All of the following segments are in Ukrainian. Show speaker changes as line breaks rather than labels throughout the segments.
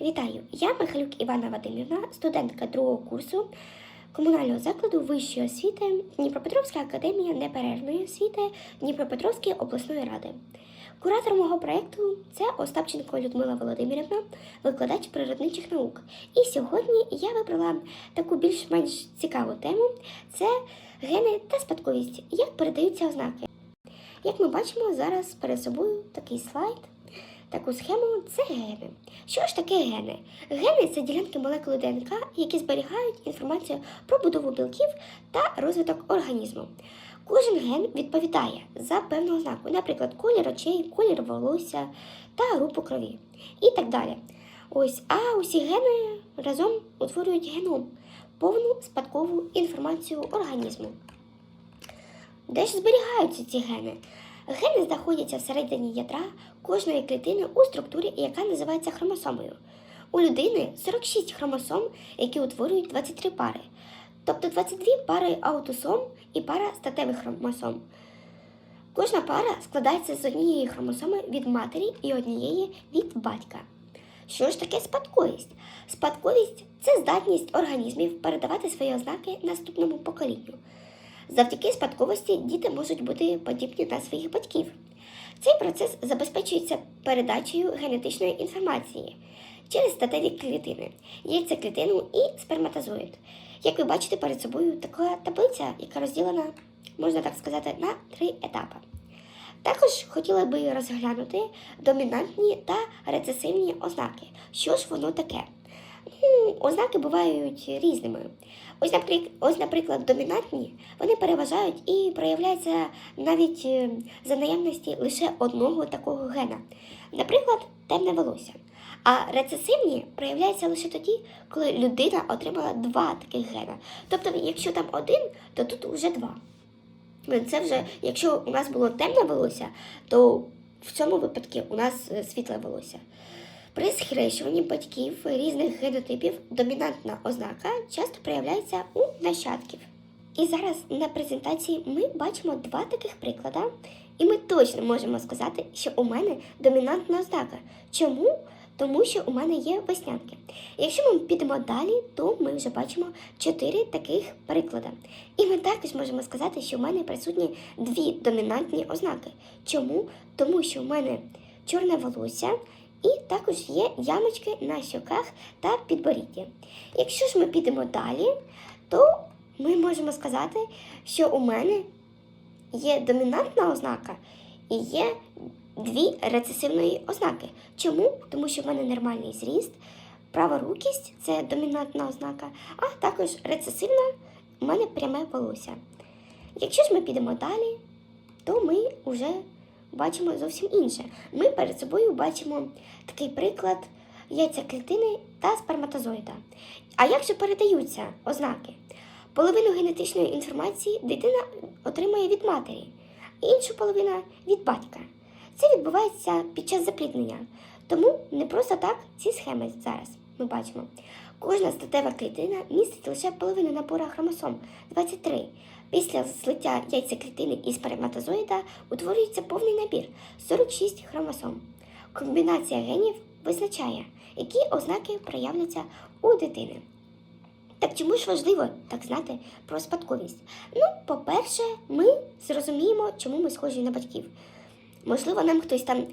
Вітаю! Я Михайлюк Івана Вадимівна, студентка другого курсу комунального закладу вищої освіти Дніпропетровська академія неперервної освіти Дніпропетровської обласної ради. Куратор мого проєкту це Остапченко Людмила Володимирівна, викладач природничих наук. І сьогодні я вибрала таку більш-менш цікаву тему: це гени та спадковість, як передаються ознаки. Як ми бачимо зараз перед собою такий слайд, таку схему це гени. Що ж таке гени? Гени це ділянки молекули ДНК, які зберігають інформацію про будову білків та розвиток організму. Кожен ген відповідає за певну ознаку, наприклад, колір очей, колір волосся та групу крові і так далі. Ось, а усі гени разом утворюють геном, повну спадкову інформацію організму. Де ж зберігаються ці гени? Гени знаходяться всередині ядра кожної клітини у структурі, яка називається хромосомою. У людини 46 хромосом, які утворюють 23 пари, тобто 22 пари аутосом і пара статевих хромосом. Кожна пара складається з однієї хромосоми від матері і однієї від батька. Що ж таке спадковість? Спадковість це здатність організмів передавати свої ознаки наступному поколінню. Завдяки спадковості діти можуть бути подібні на своїх батьків. Цей процес забезпечується передачею генетичної інформації через статеві клітини, яйцеклітину і сперматозоїд. Як ви бачите перед собою така таблиця, яка розділена, можна так сказати, на три етапи. Також хотіла би розглянути домінантні та рецесивні ознаки. Що ж воно таке? Ознаки бувають різними. Ось, наприклад, ось, наприклад, домінантні вони переважають і проявляються навіть е, за наявності лише одного такого гена, наприклад, темне волосся. А рецесивні проявляються лише тоді, коли людина отримала два таких гена. Тобто, якщо там один, то тут вже два. Ну, Це вже, якщо у нас було темне волосся, то в цьому випадку у нас е, світле волосся. При схрещуванні батьків різних генотипів домінантна ознака часто проявляється у нащадків. І зараз на презентації ми бачимо два таких приклади, і ми точно можемо сказати, що у мене домінантна ознака. Чому? Тому що у мене є веснянки. Якщо ми підемо далі, то ми вже бачимо чотири таких приклади. І ми також можемо сказати, що у мене присутні дві домінантні ознаки. Чому? Тому що у мене чорне волосся. І також є ямочки на щоках та підборідді. Якщо ж ми підемо далі, то ми можемо сказати, що у мене є домінантна ознака і є дві рецесивної ознаки. Чому? Тому що в мене нормальний зріст, праворукість це домінантна ознака, а також рецесивна у мене пряме волосся. Якщо ж ми підемо далі, то ми вже бачимо зовсім інше. Ми перед собою бачимо такий приклад яйцеклітини та сперматозоїда. А як же передаються ознаки? Половину генетичної інформації дитина отримує від матері, іншу половину від батька. Це відбувається під час запліднення. Тому не просто так ці схеми зараз ми бачимо. Кожна статева клітина містить лише половину набора хромосом 23. Після злиття яйцеклітини і сперматозоїда утворюється повний набір 46 хромосом. Комбінація генів визначає, які ознаки проявляться у дитини. Так чому ж важливо так знати про спадковість? Ну, по-перше, ми зрозуміємо, чому ми схожі на батьків. Можливо, нам хтось там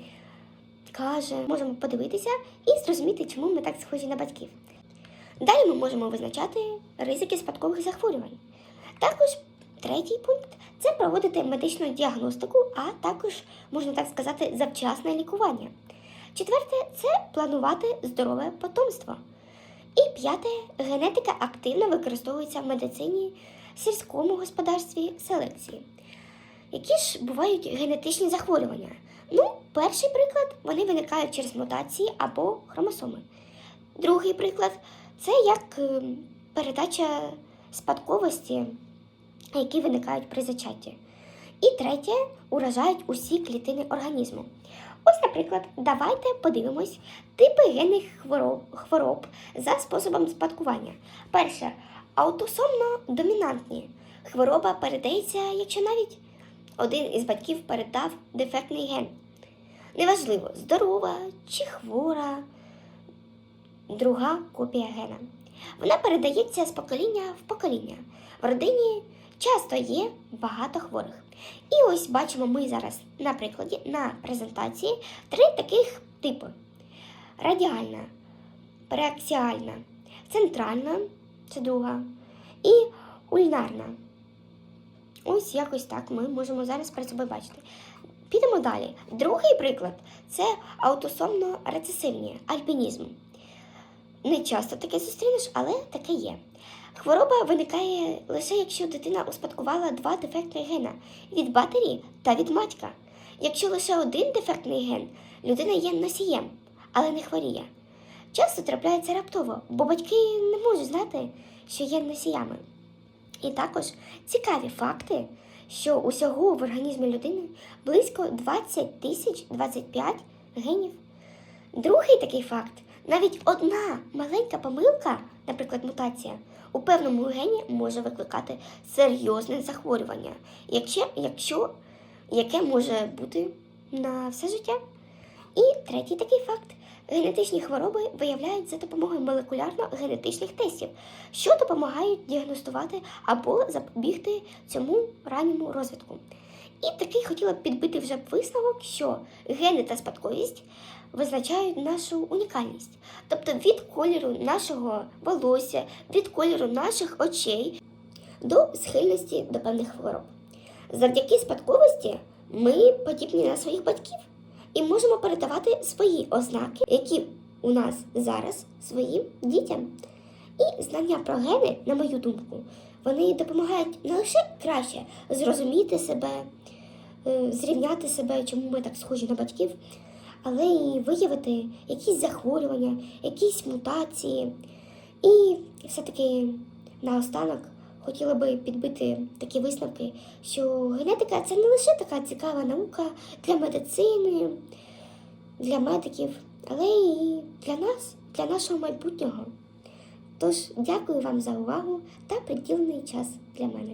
каже, можемо подивитися і зрозуміти, чому ми так схожі на батьків. Далі ми можемо визначати ризики спадкових захворювань. Також третій пункт це проводити медичну діагностику, а також, можна так сказати, завчасне лікування. Четверте це планувати здорове потомство. І п'яте генетика активно використовується в медицині, сільському господарстві, селекції. Які ж бувають генетичні захворювання? Ну, перший приклад вони виникають через мутації або хромосоми. Другий приклад це як е, передача спадковості, які виникають при зачатті. І третє уражають усі клітини організму. Ось, наприклад, давайте подивимось типи генних хвороб, хвороб за способом спадкування. Перше аутосомно домінантні. Хвороба передається, якщо навіть один із батьків передав дефектний ген. Неважливо, здорова чи хвора, друга копія гена. Вона передається з покоління в покоління. В родині часто є багато хворих. І ось бачимо ми зараз на прикладі на презентації три таких типи: радіальна, преаксіальна, центральна це друга, і ульнарна. Ось якось так ми можемо зараз перед собою бачити. Підемо далі. Другий приклад це аутосомно рецесивні альпінізм. Не часто таке зустрінеш, але таке є. Хвороба виникає лише якщо дитина успадкувала два дефектних гена від матері та від батька. Якщо лише один дефектний ген, людина є носієм, але не хворіє. Часто трапляється раптово, бо батьки не можуть знати, що є носіями. І також цікаві факти, що усього в організмі людини близько 20 тисяч 25 генів. Другий такий факт: навіть одна маленька помилка, наприклад, мутація, у певному гені може викликати серйозне захворювання, якщо, якщо, яке може бути на все життя. І третій такий факт: генетичні хвороби виявляють за допомогою молекулярно-генетичних тестів, що допомагають діагностувати або запобігти цьому ранньому розвитку. І такий хотіла б підбити вже висновок, що гени та спадковість визначають нашу унікальність. Тобто від кольору нашого волосся, від кольору наших очей до схильності до певних хвороб. Завдяки спадковості ми подібні на своїх батьків і можемо передавати свої ознаки, які у нас зараз своїм дітям. І знання про гени, на мою думку, вони допомагають не лише краще зрозуміти себе, е, зрівняти себе, чому ми так схожі на батьків, але і виявити якісь захворювання, якісь мутації. І все-таки наостанок хотіла би підбити такі висновки, що генетика це не лише така цікава наука для медицини, для медиків, але і для нас, для нашого майбутнього. Тож дякую вам за увагу та приділений час для мене.